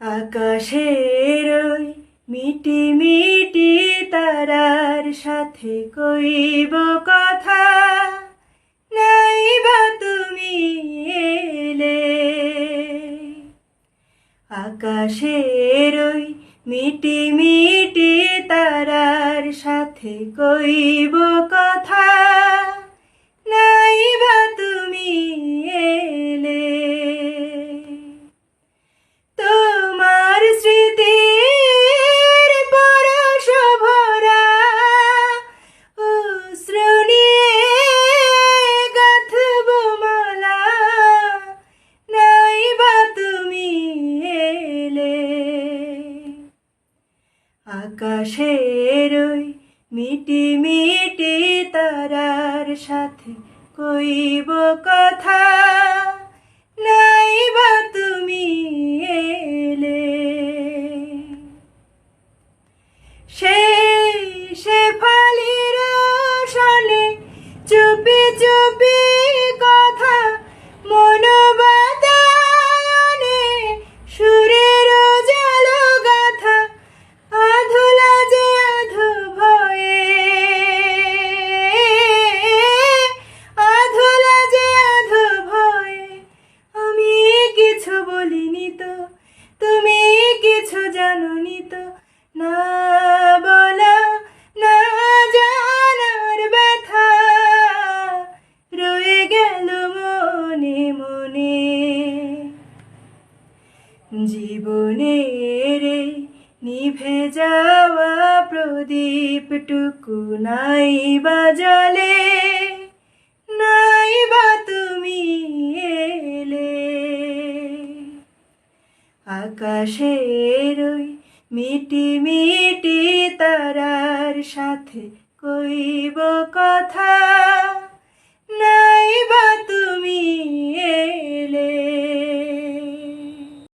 আকাশের ওই মিটি মিটি তারার সাথে কইব কথা নাই বা তুমি এলে। আকাশের ওই মিটি মিটি তারার সাথে কইব কথা আকাশের ওই মিটি মিটি তারার সাথে কইব কথা। নাই বা তুমি এলে। সেই সে ফালির শনে চুপি চুপি তো, তুমি কিছু জানোনি তো। না বলা, না জানার ব্যথা। রয়ে গেল মনে মনে। জীবনের নিভে যাওয়া প্রদীপটুকু নাই বা আকাশের ওই মিটি মিটি তারার সাথে কইব কথা।